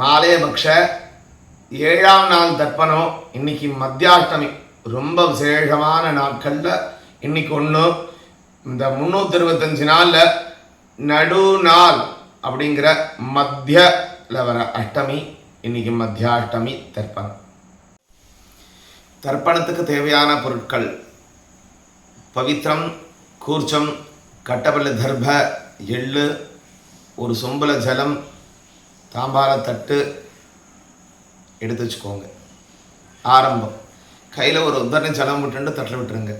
மாலேபக்ஷ ஏழாம் நாள் தர்ப்பணம் இன்னைக்கு மத்தியாஷ்டமி. ரொம்ப விசேஷமான நாட்களில் இன்னைக்கு ஒன்று இந்த முந்நூற்றி இருபத்தஞ்சு நாளில் நடுநாள் அப்படிங்கிற மத்தியில் வர அஷ்டமி இன்னைக்கு மத்தியாஷ்டமி தர்ப்பணம். தர்ப்பணத்துக்கு தேவையான பொருட்கள் பவித்ரம் கூர்ச்சம் கட்டப்பள்ளி தர்ப எள்ளு ஒரு சொம்புல ஜலம் தாம்பால தட்டு எடுத்து வச்சுக்கோங்க. ஆரம்பம். கையில் ஒரு உத்தரணம் ஜலம் விட்டுண்டு தட்டில் விட்டுருங்க.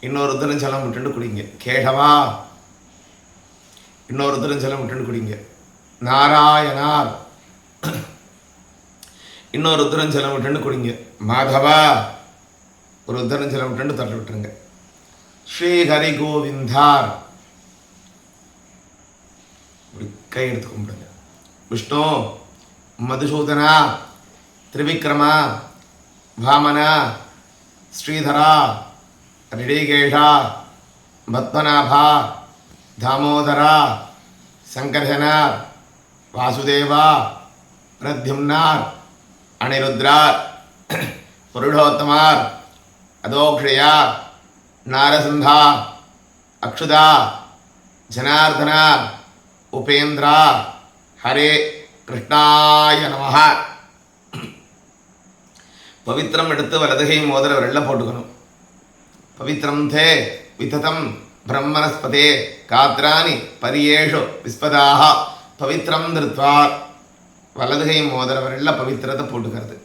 இன்னொரு உத்தரம் ஜலம் விட்டுண்டு குடிங்க. கேடவா? இன்னொரு உத்தரம் ஜலம் விட்டுண்டு குடிங்க. நாராயணார். இன்னொரு உத்தரம் ஜலம் விட்டுண்டு குடிங்க. மாதவா? ஒரு உத்தரம் ஜலம் விட்டுண்டு தட்டில் விட்டுருங்க. ஸ்ரீ ஹரி கோவிந்தார் கை எடுத்து கும்பிடுங்க விஷ்ணு மதுசூதனா திரிவிக்ரமா வாமனா ஸ்ரீதரா ரிடிகேஷா பத்மநாபா தாமோதரா சங்கர்ஷனார் வாசுதேவா பிரத்யும்னார் அனிருத்ரார் புருஷோத்தமார் அதோக்ஷயா நாரசிந்தா அக்ஷுதா ஜனார்தனா உபேந்திரா ஹரே கிருஷ்ணாய நமஹ. பவித்திரம் எடுத்து வலதுகை மோதிர வெள்ள போட்டுக்கணும். பவித்திரம் தே விததம் பிரம்மனஸ்பதே காத்ராணி பரியேஷு விஸ்பதாக பவித்திரம் திருத்வா வலதுகை மோதிர வெள்ள பவித்திரத்தை போட்டுக்கிறது.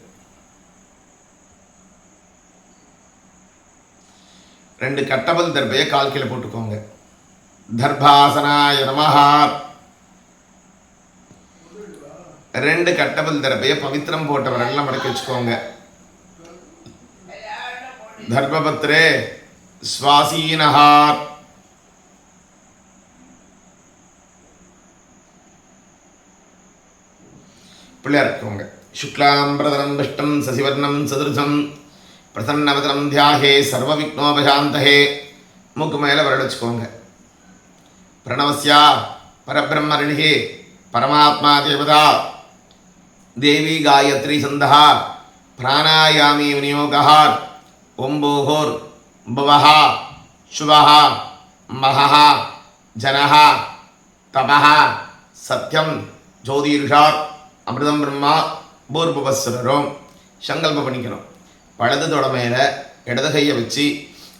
ரெண்டு கட்டபல் தர்பையை கால் கீழே போட்டுக்கோங்க. தர்பாசனாய நமஹா. ரெண்டு கட்டபல் தரப்பைய பவித்திரம் போட்டவரெல்லாம் மடக்கி வச்சுக்கோங்க. தர்மபத்ரே சுவாசீனஹார் பிள்ளையார் இருக்கவங்க. சுக்லாம்பிரதனம் விஷ்டம் சசிவர்ணம் சதுர்சம் பிரசன்னவதனம் தியாகே சர்வ விக்னோபசாந்தகே மூக்கு மேலே வரடிச்சுக்கோங்க பிரணவசியா பரபிரம்மரிணிகே பரமாத்மா தேவதா. தேவி காயத்ரி சந்தகா பிராணாயாமி விநியோகா ஒம்போகோர் புவஹா சுவஹா மகா ஜனஹா தபஹா சத்யம் ஜோதிர்ஷார் அமிர்தம் பிரம்மா பூர்பவஸ்வரரும் சங்கல்பம் பண்ணிக்கணும். வலது தொட மேலே இடது கையை வச்சு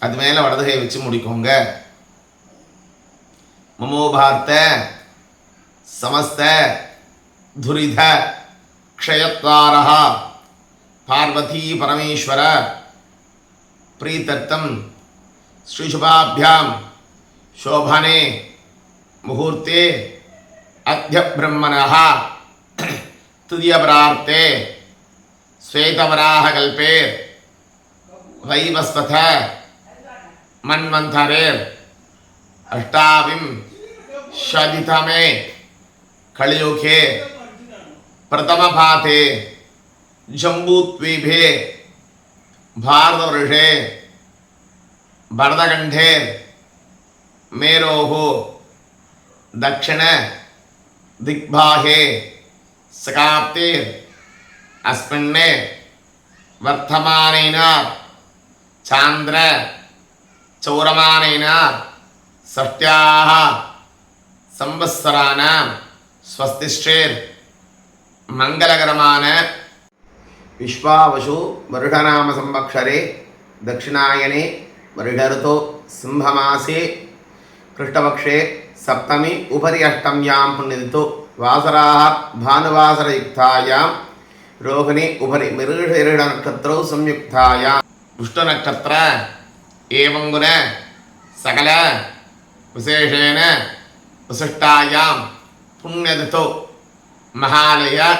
அது மேலே வலது கையை வச்சு முடிக்கோங்க. மமோபார்த்த சமஸ்த துரித क्षयत्वारः पार्वती परमेश्वर प्रीतत्तम श्रीशुभाभ्याम शोभने मुहूर्ते अद्य ब्रह्मणः तुदीय प्रार्थे श्वेतवराह कल्पे वैवस्वथ मन्वंथरे अष्टाविं शदितमे कलयुखे प्रथम भाते जम्बूद्वीपे, भारतवर्षे भरतकंठे मेरो, दक्षिण, दिग्भागे सकाप्ते अस्मिन्ने वर्तमानेन चांद्र चौरमानेन, षष्ट्याः, संवत्सराणां स्वस्तिश्चेत् மங்களகரமான விஸ்வாவசு வருடநாம சம்பக்ஷரே தட்சிணாயனே வருடருதோ சிம்மமாசே கிருஷ்ணபக்ஷே சப்தமி உபரி அஷ்டம்யாம் புண்ணிதித்தோ வாசராக பானுவாசரயுக்தாயாம் ரோகிணி உபரி மிருகீட நட்சத்திரோ சம்யுக்தாயாம். துஷ்ட நட்சத்திர ஏவங்குன சகல விசேஷேன விசிஷ்டாயாம் புண்ணியதித்தோ மகாலய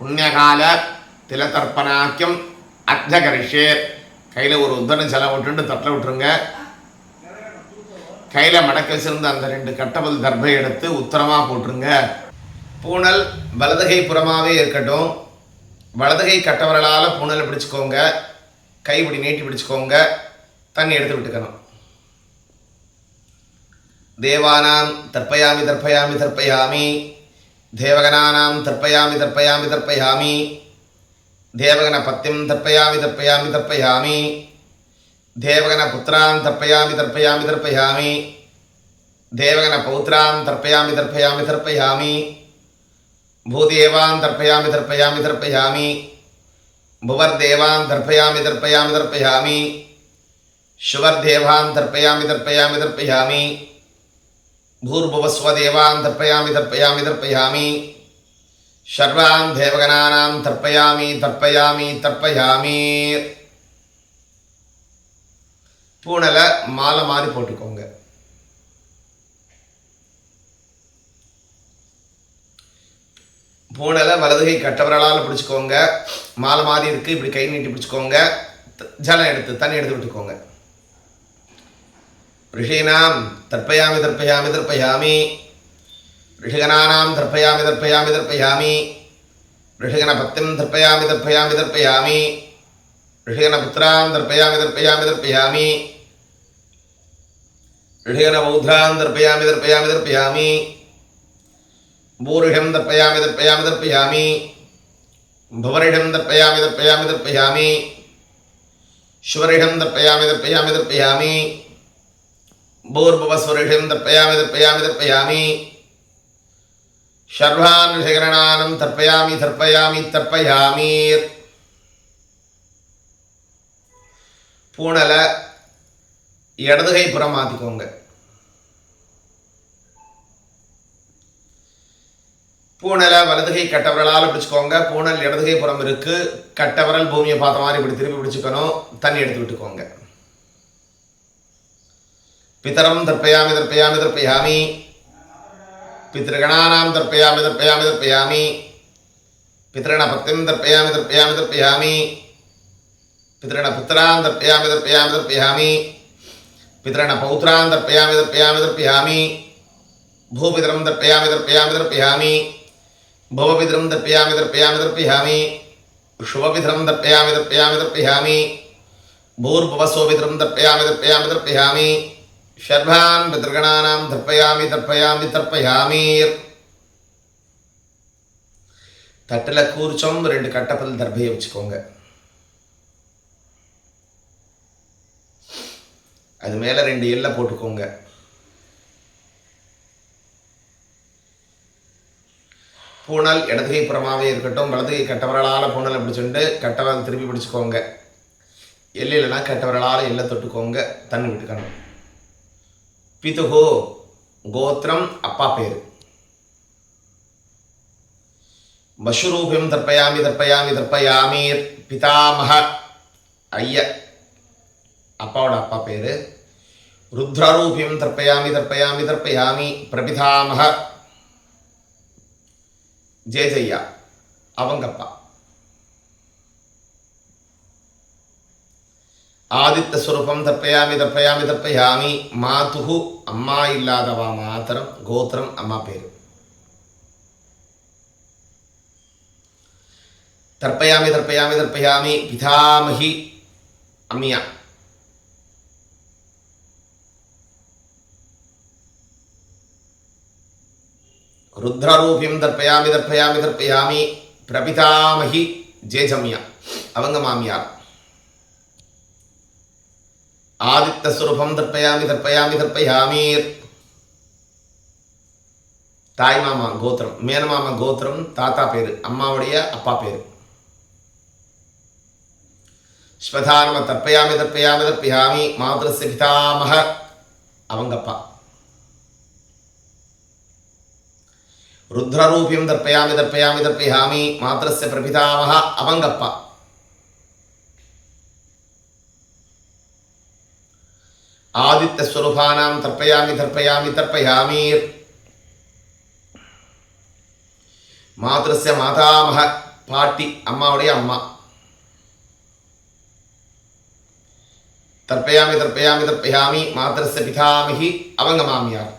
புண்ணியகால திலதர்ப்பணாக்கியம் அர்த்தகரிஷே. கையில் ஒரு உத்தரம் செலவு விட்டுட்டு தட்டில் விட்டுருங்க. கையில் மடக்கல் வச்சிருந்த அந்த ரெண்டு கட்டபல் தர்பை எடுத்து உத்தரமாக போட்டுருங்க. பூனல் வலதுகை புறமாகவே இருக்கட்டும். வலதுகை கட்டவர்களால் பூனலை பிடிச்சிக்கோங்க. கை இப்படி நீட்டி பிடிச்சிக்கோங்க. தண்ணி எடுத்து விட்டுக்கணும். தேவானாம் தர்ப்பயாமி தர்ப்பயாமி தர்ப்பயாமி. தேவகனானாம் தர்ப்பயாமி தர்ப்பயாமி தர்ப்பயாமி தேவகன பத்தியம் தர்ப்பயாமி தர்ப்பயாமி தர்ப்பயாமி தேவகன புத்திரான் தர்ப்பயாமி தர்ப்பயாமி தர்ப்பயாமி தேவகன பௌத்ரான் தர்ப்பயாமி தர்ப்பயாமி தர்ப்பயாமி भूदेवान् तर्पयामि तर्पयामि तर्पयामि भुवर्देवान् तर्पयामि तर्पयामि तर्पयामि शुवर्देवान् तर्पयामि तर्पयामि तर्पयामि பூர்புவஸ்வதேவான் தர்ப்பயாமி தர்ப்பயாமி தர்ப்பயாமி ஷர்வான் தேவகனானாம் தர்ப்பயாமி தர்ப்பயாமி தர்ப்பயாமி பூனலை மாலை மாதிரி போட்டுக்கோங்க. பூனலை வலதுகை கட்டவரலால் பிடிச்சிக்கோங்க. மாலை மாதிரி இருக்குது இப்படி கை நீட்டி பிடிச்சிக்கோங்க. ஜலம் எடுத்து தண்ணி எடுத்து விட்டுக்கோங்க. ரிஷீனாம் தர்ப்பயாமி தர்ப்பயாமி தர்ப்பயாமி. ரிஷிகனானாம் தர்ப்பயாமி தர்ப்பயாமி தர்ப்பயாமி. ரிஷிகணபத்திம் தர்ப்பயாமி தர்ப்பயாமி தர்ப்பயாமி. ரிஷிகணபுத்திராம் தர்ப்பயாமி தர்ப்பயாமி தர்ப்பயாமி. ரிஷிகணபௌத்ராம் தர்ப்பயாமி தர்ப்பயாமி தர்ப்பயாமி. பூரிஷம் தர்ப்பயாமி தர்ப்பயாமி தர்ப்பயாமி. புவரிஷம் தர்ப்பயாமி தர்ப்பயாமி தர்ப்பயாமி. ஸ்வரிஷம் தர்ப்பயாமி தர்ப்பயாமி தர்ப்பயாமி. பூர்பவஸ்வரிஷம் தர்ப்பயாமி தர்ப்பயாமி தர்ப்பயாமி ஷர்வான் விஷகரணானம் தற்பயாமி தர்ப்பயாமி தர்ப்பயாமீர் பூனலை இடதுகை புறம் மாற்றிக்கோங்க பூனலை வலதுகை கட்டவரலால் பிடிச்சிக்கோங்க. பூனல் இடதுகை புறம் இருக்குது கட்டவரல் பூமியை பார்த்த மாதிரி இப்படி திருப்பி பிடிச்சிக்கணும். தண்ணி எடுத்து விட்டுக்கோங்க. पितरं तर्पयामि तर्पयामि तर्पयामि। पितृगणानां तर्पयामि तर्पयामि तर्पयामि। पितृणपत्नीं तर्पयामि तर्पयामि तर्पयामि। पितृणपुत्रान् तर्पयामि तर्पयामि तर्पयामि। पितृणपौत्रान् तर्पयामि तर्पयामि तर्पयामि। भूपितरं तर्पयामि तर्पयामि तर्पयामि। भवपितरं तर्पयामि तर्पयामि तर्पयामि। शुभपितरं तर्पयामि तर्पयामि तर्पयामि। भूर्भुवस्वपितरं तर्पयामि तर्पयामि तर्पयामि। ஷர்பான் பிதர்கணானாம் தர்ப்பயாமி தர்ப்பயாமி தர்ப்பயாமீர் தட்டில் கூர்ச்சோம் ரெண்டு கட்டப்பல் தர்பையை வச்சுக்கோங்க. அது மேலே ரெண்டு எல்லை போட்டுக்கோங்க. பூனல் இடதுகை புறமாகவே இருக்கட்டும் வலதுகை கட்டவரலால் பூனலை பிடிச்சுட்டு கட்டவரல் திருப்பி பிடிச்சிக்கோங்க. எல்லையிலனா கட்டவரலால் எல்லை தொட்டுக்கோங்க தண்ணி விட்டுக்கணும் பிதுகோ கோத்திரம் அப்பா பேர் பசுரூபியம் தர்ப்பயாமி தர்ப்பயாமி தர்ப்பயாமி பிதாமக ஐய அப்பாவோட அப்பா பேர் ருத்ரரூபியம் தர்ப்பயாமி தர்ப்பயாமி தர்ப்பயாமி பிரபிதாமக ஜெயஜய்யா அவங்கப்பா ஆதித்த ஸ்வரூபம் தர்ப்பயாமி தர்ப்பயாமி தர்ப்பயாமி மாதுகு அம்மா இல்லாதவா மாத்திரம் கோத்திரம் அம்மா பேரு தர்ப்பயாமி தர்ப்பயாமி தர்ப்பயாமி பிதாமகி அம்மியா ருத்ரரூபியம் தர்ப்பயாமி தர்ப்பயாமி தர்ப்பயாமி பிரபிதாமகி ஜேஜம்யா அவங்க மாமியார் ஆதித்த சுரூபம் தர்ப்பயாமி தர்ப்பயாமி தர்ப்பயாமி தாய் மாமா கோத்திரம் மேனமாமா கோத்திரம் தாத்தா பேர் அம்மாவுடைய அப்பா பேர். ஸ்வதானம தர்ப்பயாமி தர்ப்பயாமி தர்ப்பயாமி மாதரஸ்ய பிதாமக அவங்கப்பா. ருத்ரரூபியம் தர்ப்பயாமி தர்ப்பயாமி தர்ப்பயாமி மாதிரஸ்ய பிரபிதாமக அவங்கப்பா. ஆதித்தஸ்வரூபானாம் தர்ப்பயாமி தர்ப்பயாமி தர்ப்பயாமி மாத்திரஸ்ய மாதாமக பாட்டி அம்மாவுடைய அம்மா தர்ப்பயாமி தர்ப்பயாமி தர்ப்பயாமி மாத்திரஸ்ய பிதாமிகி அவங்க மாமியார்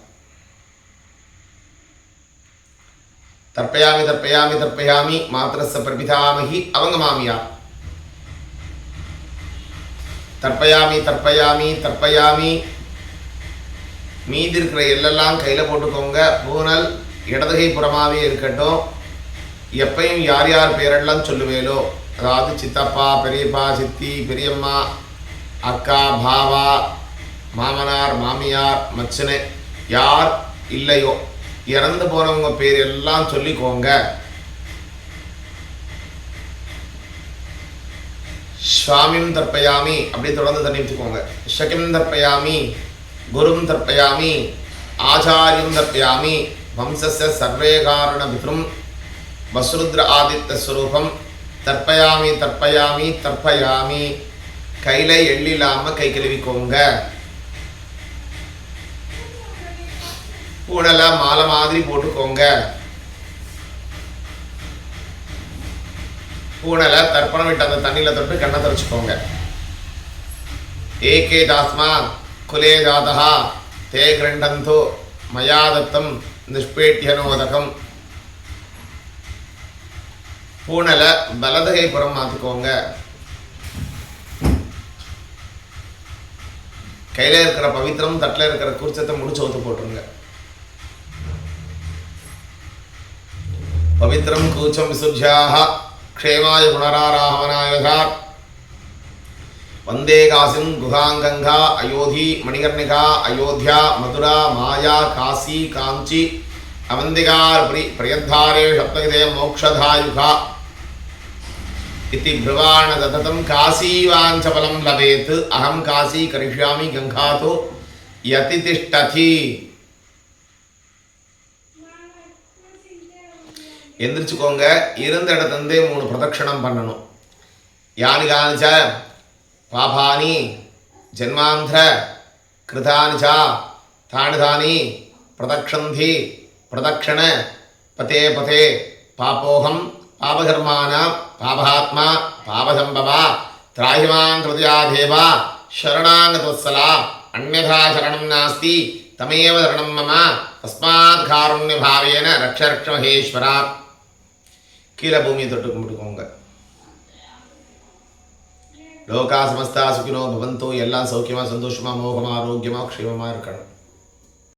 தர்ப்பயாமி தர்ப்பயாமி தர்ப்பயாமி மாத்திரஸ்ய பிரபிதாமகி அவங்க மாமியார் தற்பயாமி தற்பயாமி தற்பயாமி. மீதி இருக்கிற எல்லெல்லாம் கையில் போட்டுக்கோங்க. பூனல் இடதுகை புறமாகவே இருக்கட்டும். எப்பையும் யார் யார் பேரெல்லாம் சொல்லுவேலோ. அதாவது சித்தப்பா பெரியப்பா சித்தி பெரியம்மா அக்கா பாவா மாமனார் மாமியார் மச்சனு யார் இல்லையோ. இறந்து போனவங்க பேர் எல்லாம் சொல்லிக்கோங்க. ஸ்வாமியும் தர்ப்பயாமி அப்படியே தொடர்ந்து தண்ணி வச்சுக்கோங்க ஷகிம் தர்ப்பயாமி குரும் தர்ப்பயாமி ஆச்சாரியம் தர்ப்பயாமி வம்சஸ்ய சர்வே காரண பித்ரும் வசுருத்ர ஆதித்த ஸ்வரூபம் தர்ப்பயாமி தர்ப்பயாமி தர்ப்பயாமி. கையில் எள்ளில்லாமல் கை கழுவிக்கோங்க. பூனலை மாலை மாதிரி போட்டுக்கோங்க. பூனையில் தர்ப்பணம் விட்டு அந்த தண்ணியில் தொட்டு கண்ணை தொடச்சிக்கோங்க ஏகே தாஸ்மா குலே ஜாதா தே கிரண்டந்தோ மயாதத்தம் நிஷ்பேட்டியனோதகம் பூனலை வலதுகை புறம் மாற்றிக்கோங்க கையில் இருக்கிற பவித்திரம் தட்டில் இருக்கிற குறிச்சத்தை முடிச்சு ஒத்து போட்டுருங்க. பவித்திரம் கூச்சம் விசுத்தியாக க்ஷேமாய புனராராமனாயகா வந்தே காசிம் குகாங்கங்கா அயோத்தி மணிகர்ணிகா அயோத்தியா மதுரா மாயா காசி காஞ்சி அவந்திகார் பிரி பிரியத்தாரே சப்தகிதே மோக்ஷதாயுகா. இத்தி பிருவாண ததம் காசீவாஞ்சபலம் லபேத் அகம் காசி கரிஷ்யாமி கங்காதோ யதிதிஷ்டதி. எந்திரிச்சுக்கோங்க. இருந்த இடத்துலேருந்தே மூணு பிரதட்சணம் பண்ணணும். யானி காணிச்ச? பாபானி. ஜென்மாந்திர? கிருதானிச்சா? ச தானி பிரதக்ஷந்தி? பிரதக்ஷண? பதே பதே. பாப்போகம் பாபகர்மான? பாபாத்மா பாபசம்பவா திராகிமான் கிருதியா தேவா சரணாங்கதவத்சலா அந்யதா சரணம் நாஸ்தி தமேவ சரணம் மம தஸ்மாத் காருண்யபாவேன ரக்ஷ ரக்ஷ மகேஸ்வரா கீழே பூமியை தொட்டு கும்பிட்டுக்கோங்க. லோகா சமஸ்தா சுகினோ பவந்தோ எல்லாம் சௌக்கியமா சந்தோஷமா மோகமா ஆரோக்கியமா க்ஷேமமா இருக்கணும்.